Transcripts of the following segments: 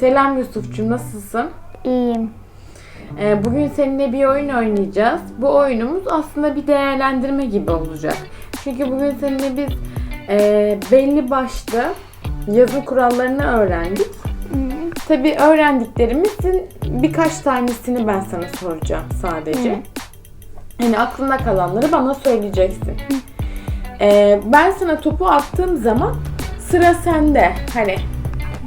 Selam Yusuf'cum nasılsın? İyiyim. Ee, bugün seninle bir oyun oynayacağız. Bu oyunumuz aslında bir değerlendirme gibi olacak. Çünkü bugün seninle biz e, belli başlı yazı kurallarını öğrendik. Tabii öğrendiklerimizin birkaç tanesini ben sana soracağım sadece. Yani aklında kalanları bana söyleyeceksin. Ee, ben sana topu attığım zaman sıra sende. Hani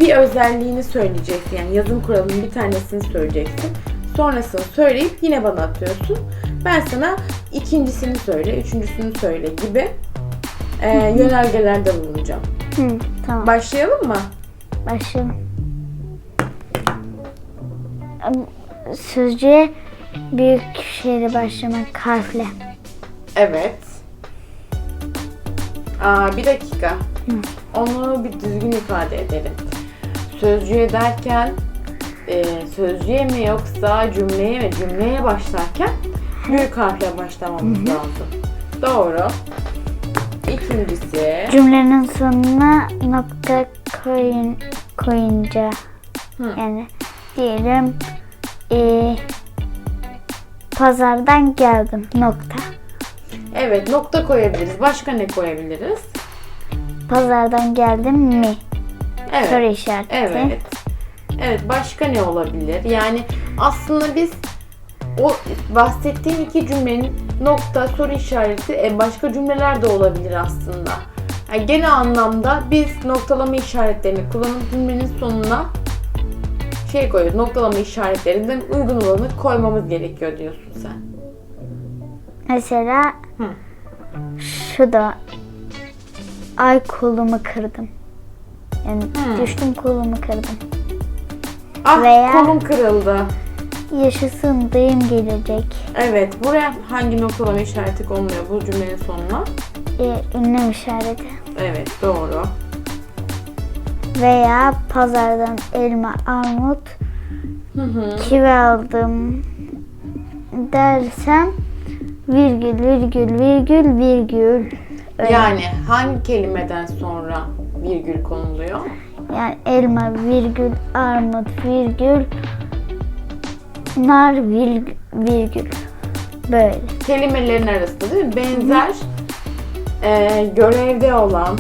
bir özelliğini söyleyeceksin. Yani yazım kuralının bir tanesini söyleyeceksin. Sonrasını söyleyip yine bana atıyorsun. Ben sana ikincisini söyle, üçüncüsünü söyle gibi e, yönergelerde bulunacağım. Hı, tamam. Başlayalım mı? Başlayalım. Sözcüğe büyük şeyle başlamak harfle. Evet. Aa, bir dakika. Onu bir düzgün ifade edelim. Sözcüğe derken e, sözcüğe mi yoksa cümleye mi? Cümleye başlarken büyük harfle başlamamız lazım. Doğru. İkincisi. Cümlenin sonuna nokta koyun, koyunca Hı. yani diyelim e, pazardan geldim nokta. Evet nokta koyabiliriz. Başka ne koyabiliriz? Pazardan geldim mi? Evet. Soru işareti. Evet. Evet başka ne olabilir? Yani aslında biz o bahsettiğim iki cümlenin nokta, soru işareti e, başka cümleler de olabilir aslında. Yani genel anlamda biz noktalama işaretlerini kullanıp cümlenin sonuna şey koyuyoruz. Noktalama işaretlerinden uygun olanı koymamız gerekiyor diyorsun sen. Mesela Hı. şu da ay kolumu kırdım. Yani Hı. düştüm kolumu kırdım. Ah Veya- kolum kırıldı. Yaşasın dayım gelecek. Evet buraya hangi noktalama işareti konuluyor bu cümlenin sonuna? E, ünlem işareti. Evet doğru. Veya pazardan elma, armut, Hı hı. kivi aldım dersem virgül, virgül, virgül, virgül. Öyle. Yani hangi kelimeden sonra virgül konuluyor? Yani elma, virgül, armut, virgül, nar, virgül, virgül. Böyle. Kelimelerin arasında değil mi? Benzer e, görevde olan,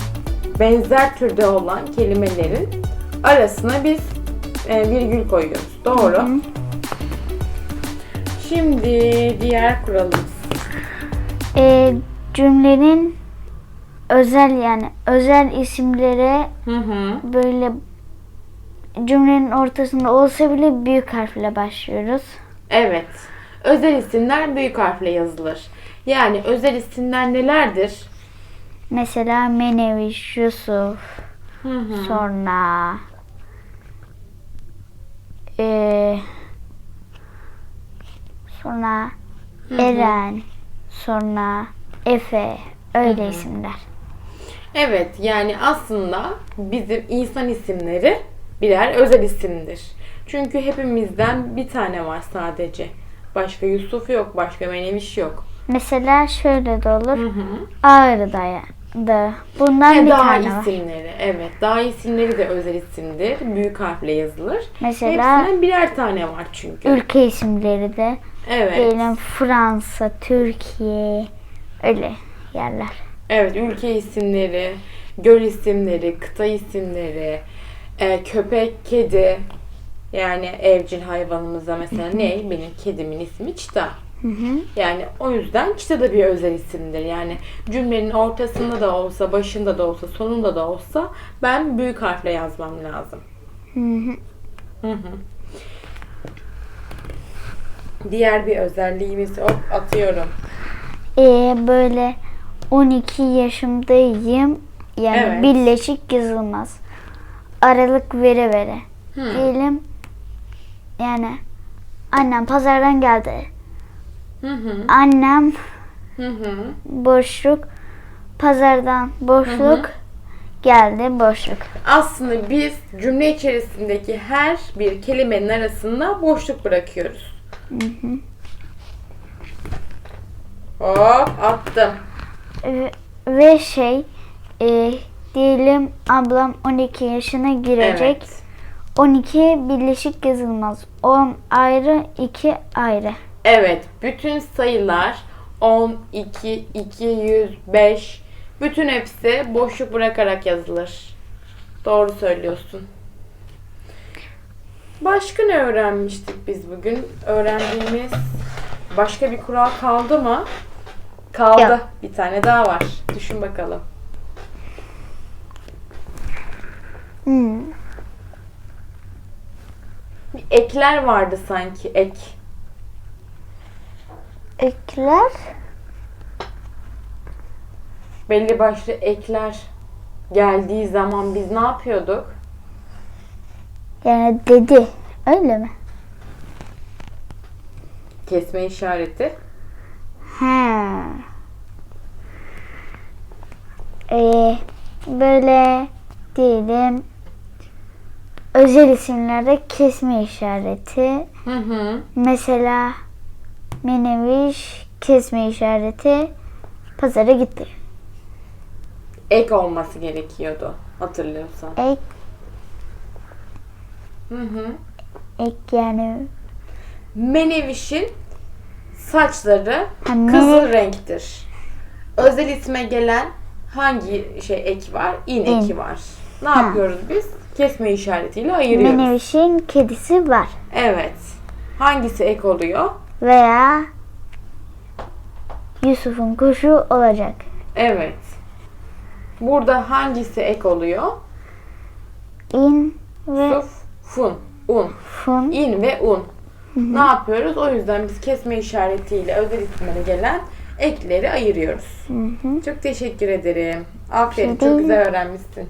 benzer türde olan kelimelerin arasına biz e, virgül koyuyoruz. Doğru. Şimdi diğer kuralımız. E, cümlenin özel yani özel isimlere Hı hı. böyle cümlenin ortasında olsa bile büyük harfle başlıyoruz. Evet. Özel isimler büyük harfle yazılır. Yani özel isimler nelerdir? Mesela Meneviş, Yusuf, Hı hı. sonra eee sonra Eren, sonra Efe, öyle isimler. Evet yani aslında bizim insan isimleri birer özel isimdir. Çünkü hepimizden bir tane var sadece. Başka Yusuf yok, başka Meneviş yok. Mesela şöyle de olur. Hı hı. Ağrı'da da. Bundan Ve bir dağ tane var. isimleri. Evet, dağ isimleri de özel isimdir. Büyük harfle yazılır. Mesela Hepsinden birer tane var çünkü. ülke isimleri de. Evet. Diyelim Fransa, Türkiye, öyle yerler. Evet, ülke isimleri, göl isimleri, kıta isimleri, e, köpek, kedi. Yani evcil hayvanımıza mesela ne? Benim kedimin ismi Çita. Hı hı. Yani o yüzden Çita da bir özel isimdir. Yani cümlenin ortasında da olsa, başında da olsa, sonunda da olsa ben büyük harfle yazmam lazım. Hı hı. Hı hı. Diğer bir özelliğimiz hop atıyorum. Ee, böyle 12 yaşımdayım. Yani Evet. birleşik yazılmaz. Aralık vere vere. Hı. Diyelim yani annem pazardan geldi. Hı hı. Annem Hı hı. boşluk pazardan boşluk geldi boşluk. Aslında biz cümle içerisindeki her bir kelimenin arasında boşluk bırakıyoruz. Hop attım. Ve, ve şey e, diyelim ablam 12 yaşına girecek. Evet. 12 birleşik yazılmaz. 10 ayrı, 2 ayrı. Evet, bütün sayılar 10, 2, 200, 5 bütün hepsi boşluk bırakarak yazılır. Doğru söylüyorsun. Başka ne öğrenmiştik biz bugün? Öğrendiğimiz başka bir kural kaldı mı? Kaldı. Yok. Bir tane daha var. Düşün bakalım. Hmm. Bir ekler vardı sanki. Ek. Ekler. Belli başlı ekler geldiği zaman biz ne yapıyorduk? Yani dedi. Öyle mi? Kesme işareti. Ha. Ee, böyle diyelim özel isimlerde kesme işareti. Hı hı. Mesela meneviş kesme işareti pazara gitti. Ek olması gerekiyordu hatırlıyorsan. Ek, Hı hı. ek yani Meneviş'in saçları Ha, mene- kızıl renktir. Özel isme gelen hangi şey ek var? İn İn. eki var. Ne yapıyoruz biz? Kesme işaretiyle ayırıyoruz. menevişin kedisi var. Evet. Hangisi ek oluyor? Veya Yusuf'un kuşu olacak. Evet. Burada hangisi ek oluyor? İn ve Suf, fun, un. fun. İn ve un. Ne yapıyoruz? O yüzden biz kesme işaretiyle özel isimlere gelen ekleri ayırıyoruz. Hı hı. Çok teşekkür ederim. Aferin. Şey Çok güzel öğrenmişsin.